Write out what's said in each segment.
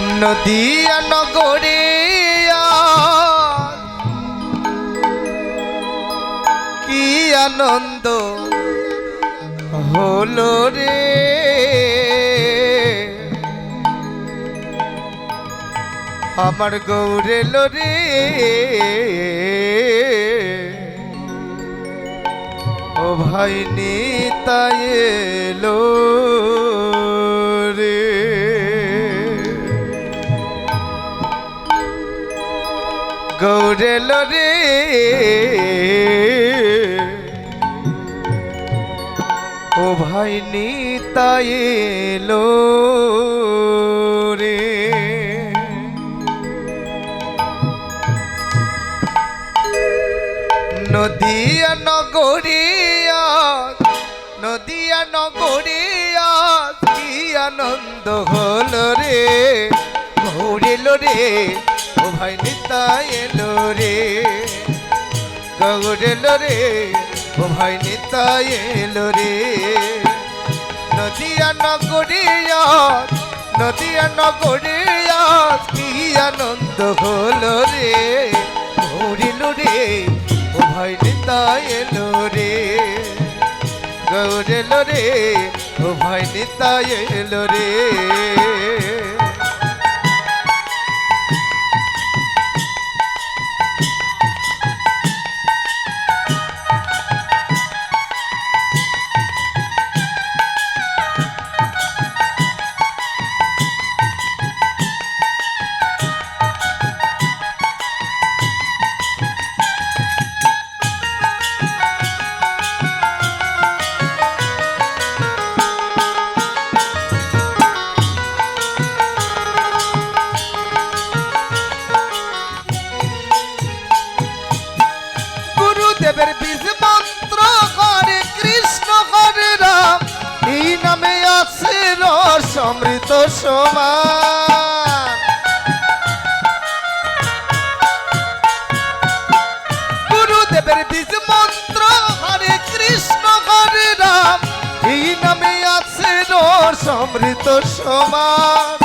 নদিয়া নগরে কি আনন্দ হলো রে? আমার গৌরেল রে। ও ভাই নিতাই এলো রে। গৌরেল রে। ও ভাই নিতাই এলো রে। নদিয়া নগরিয়া নদিয়া নগরিয়া, কি আনন্দ হলো রে। ঘুরিল রে। ভাই নিতাই এলো রে। গৌরেল রে, ও ভাই নিতাই এলো রে। নদিয়া নগরিয়া নদিয়া নগরিয়া, কি আনন্দ হলো রে। ঘুরিল রে, ও ভাই নিতাই এলো রে। গৌরেল রে, ও ভাই নিতাই এলো রে। সমৃত সমান গুরুদেবের বীজ মন্ত্র, হরে কৃষ্ণ, হরে রাম, এই নামে আছে সমৃত সমান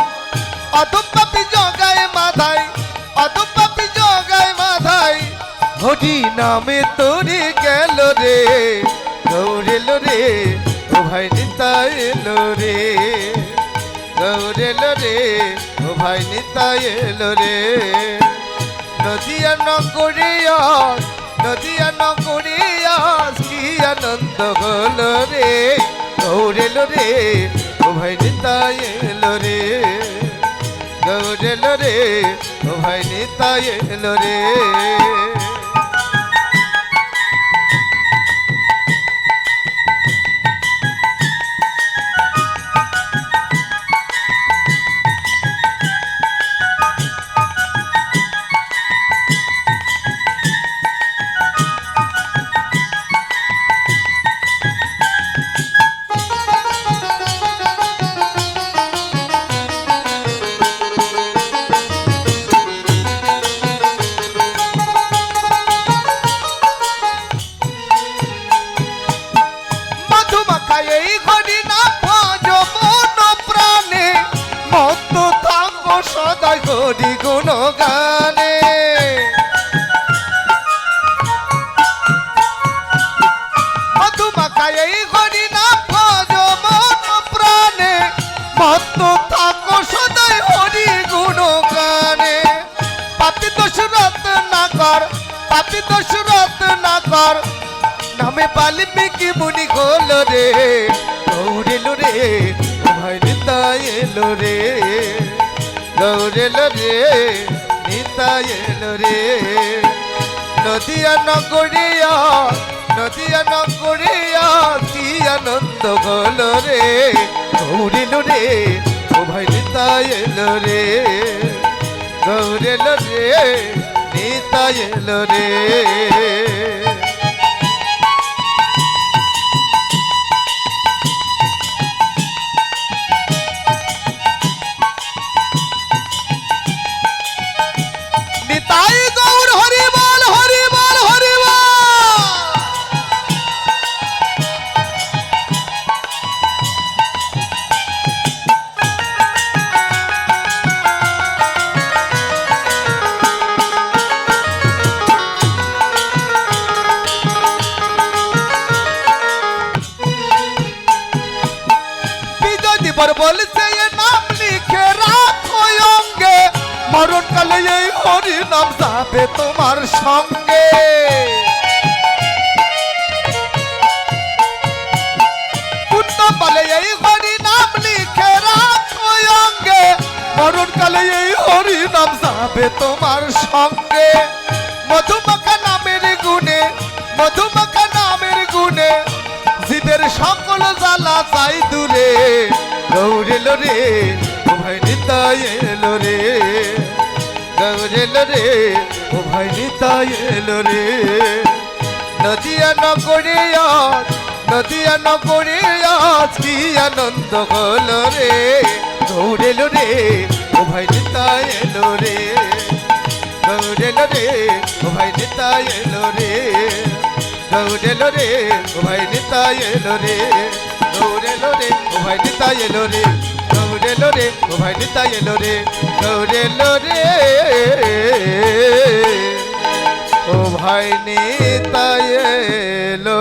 অধপাপি জগায় মাধাই অধপাপি জগায় মাধাই হরি নামে তোরে গেল রে গৌরেল রে ভাই নিতা এলো রে গৌরেল রে ও ভাই নিতা এলো রে। নদিয়া নগরিয়া নদিয়া নগরিয়া, কি আনন্দ হলো রে। গৌরেল রে ও ভাই নিতা এলো রে। গৌরেল রে ও ভাই নিতা এলো রে। এই ঘড়ি না ভজ মন প্রাণে মত থাকো সদাই হরি গুণ গানে মধুমাখা এই ঘড়ি না ভজ মন প্রাণে মত থাকো সদাই হরি গুণ গানে পাপি দোষরত না কর পাপি দোষরত না কর নামে বাল্মীকি মুনি গোল রে? গৌরেল রে ও ভাই নিতাই এলো রে। গৌরেল রে, নিতাই এলো রে। নদিয়া নগরিয়া নদিয়া নগরিয়া, কি আনন্দ গোল রে। গৌরেল রে, ও ভাই নিতাই এলো রে। গৌরেল রে, নিতাই এলো রে। বলছে, এ নাম লিখে রাখো অঙ্গে। মরণকালে এই হরি নাম যাবে তোমার সঙ্গে। এই হরি নাম যাবে তোমার সঙ্গে। মধুমাখা নামের গুণে, মধুমাখা নামের গুণে, জীবের সকল জ্বালা চাই গৌরেল রে ও ভাই নিতাই এলো রে। গৌরেল রে ও ভাই নিতাই এলো রে। নদিয়া নগরে নদিয়া নগরে কি আনন্দ হলো রে। গৌরেল রে ও ভাই নিতাই এলো রে। গৌরেল রে ও ভাই নিতাই এলো রে। গৌরেল রে ও ভাই নিতাই এলো রে। গৌরেল রে ও ভাই এলো রে। গৌরেল রে ও ভাই নিতাই এলো রে গৌরেল রে ও ভাই নিতাই এলো।